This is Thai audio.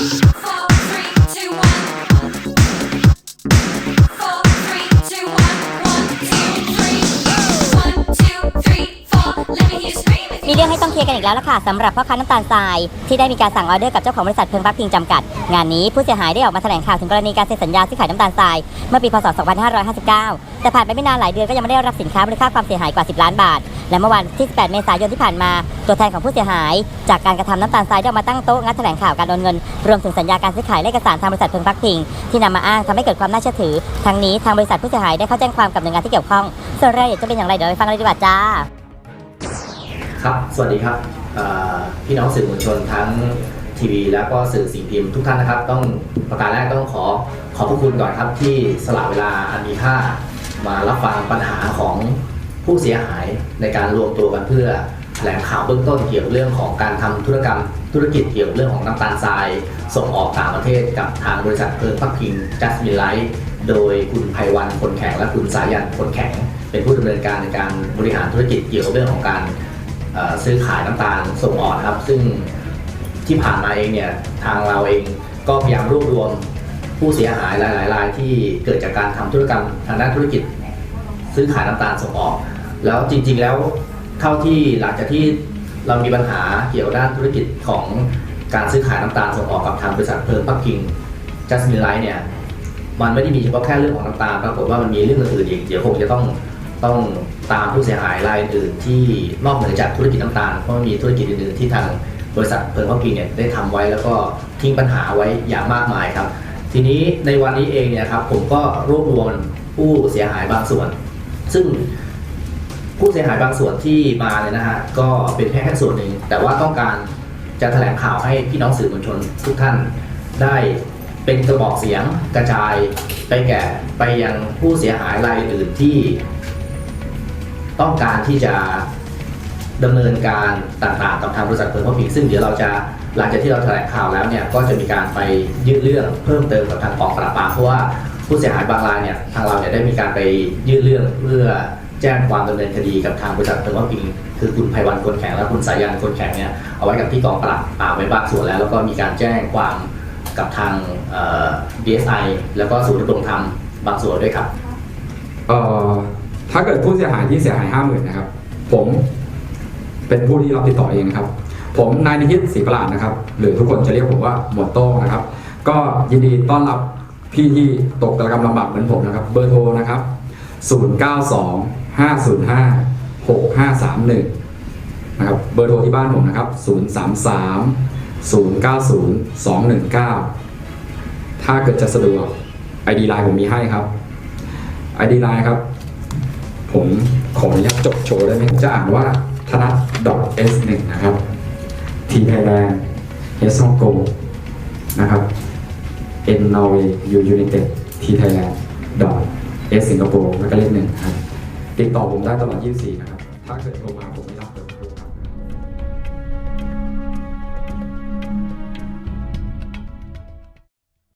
Yeah. กันอีกแล้วล่ะค่ะสำหรับพ่อค้าน้ำตาลทราย ที่ได้มีการสั่งออเดอร์กับเจ้าของบริษัทเพิงพักพิงจำกัด งานนี้ผู้เสียหายได้ออกมาแถลงข่าวถึงกรณีการเซ็นสัญญาซื้อขายน้ำตาลทราย เมื่อปีพศ 2559 แต่ผ่านไปไม่นานหลายเดือนก็ยังไม่ได้รับสินค้ามูลค่าความเสียหายกว่า 10 ล้านบาท และเมื่อวันที่ 18 เมษายนที่ผ่านมา ตัวแทนของผู้เสียหาย จากการกระทำน้ำตาลทรายได้ออกมาตั้งโต๊ะงัดแถลงข่าวการโอนเงิน รวมถึงสัญญาการซื้อขายและเอกสารทางบริษัทเพิงพักพิงที่นำมาอ้างทำให้เกิดความน่าเชื่อถือ ทั้งนี้ทางบริษัทผู้เสียหายได้เข้าแจ้งความกับหน่วยงานที่เกี่ยวข้องส่วนรายละเอียดจะเป็นอย่างไรเดี๋ยวไปฟังเลยดีกว่าจ้า ครับ สวัสดีครับพี่น้องสื่อมวลชนทั้งทีวีแล้วก็สื่อสิ่งพิมพ์ทุกท่านนะครับ ต้องประการแรกต้องขอขอบพระคุณก่อนครับที่สละเวลาอันมีค่ามารับฟังปัญหาของผู้เสียหายในการรวมตัวกันเพื่อแถลงข่าวเบื้องต้นเกี่ยวกับเรื่องของการทำธุรกรรมธุรกิจเกี่ยวกับเรื่องของน้ำตาลทราย ส่งออกต่างประเทศกับทางบริษัทเพลิงพักพิงจัสมินไลท์โดยคุณไพวันคนแข็งและคุณสายันคนแข็ง เป็นผู้ดำเนินการในการบริหารธุรกิจเกี่ยวกับเรื่องของการ ซื้อขายน้ำตาลส่งออกครับ ซึ่งที่ผ่านมาเองเนี่ยทางเราเองก็พยายามรวบรวมผู้เสียหายหลายๆรายที่เกิดจากการทำธุรกรรมทางด้านธุรกิจ ซื้อขายน้ำตาลส่งออก แล้วจริง ๆ แล้วเท่าที่หลังจากที่เรามีปัญหาเกี่ยวด้านธุรกิจของการซื้อขายน้ำตาลส่งออกกับทางบริษัทเพลิงปักกิ่งจัสมินไลท์เนี่ยมันไม่ได้มีเฉพาะแค่เรื่องของน้ำตาลปรากฏว่ามันมีเรื่องอื่นอีกเดี๋ยวคงจะต้อง ต้องตามผู้เสียหายรายอื่นที่นอกเหนือจากธุรกิจน้ำตาลเพราะมีธุรกิจอื่นๆที่ทางบริษัทเพิร์ลพักกินเนี่ยได้ทำไว้แล้วก็ทิ้งปัญหาไว้อย่างมากมายครับ ทีนี้ในวันนี้เองเนี่ยครับผมก็รวบรวมผู้เสียหายบางส่วน ซึ่งผู้เสียหายบางส่วนที่มาเนี่ยนะฮะก็เป็นแค่แค่ส่วนหนึ่งแต่ว่าต้องการจะแถลงข่าวให้พี่น้องสื่อมวลชนทุกท่านได้เป็นกระบอกเสียงกระจายไปแก่ไปยังผู้เสียหายรายอื่นที่ ต้องการที่จะดำเนินการต่างๆกับทางบริษัทเพิร์ลพับพิงซึ่งเดี๋ยวเราจะหลังจากที่เราแถลงข่าวแล้วเนี่ยก็จะมีการไปยื่นเรื่องเพิ่มเติมกับทางกองปราบปรามเพราะว่าผู้เสียหายบางรายเนี่ยทางเราเนี่ยได้มีการไปยื่นเรื่องเพื่อแจ้งความดำเนินคดีกับทางบริษัทเพิร์ลพิงคือคุณไพวันคนแข็งและคุณสายันคนแข็งเนี่ยเอาไว้กับที่กองปราบปรามไว้บางส่วนแล้ว แล้วก็มีการแจ้งความกับทางเอ่อ DSI แล้วก็ศูนย์ดำรงธรรมบางส่วนด้วยครับเอ่อ ถ้าเกิดผู้เสียหายที่เสียหายห้าหมื่นนะครับ ผมเป็นผู้ที่รับติดต่อเองนะครับ ผมนายนิฮิตศรีประหลาดนะครับ หรือทุกคนจะเรียกผมว่าหมวดโต้งนะครับ ก็ยินดีต้อนรับพี่ที่ตกตะกรรมลำบากเหมือนผมนะครับ เบอร์โทรนะครับ 092 505 6531 นะครับ เบอร์โทรที่บ้านผมนะครับ 033 090 219 ถ้าเกิดจะสะดวก ID ไลน์ผมมีให้ครับ ID ไลน์ครับ ผมขออนุญาตจบโชว์ได้ไหมจะอ่านว่าธนัดอกเอสหนึ่งนะครับทีไทยแลนด์เอสซองโกนะครับเอ็นนอร์เวย์ยูยูนิเต็ดทีไทยแลนด์ดอกเอสสิงคโปร์แล้วก็เลขหนึ่งครับติดต่อผมได้ตลอด 24 นะครับ ถ้าเกิดโทรมาผม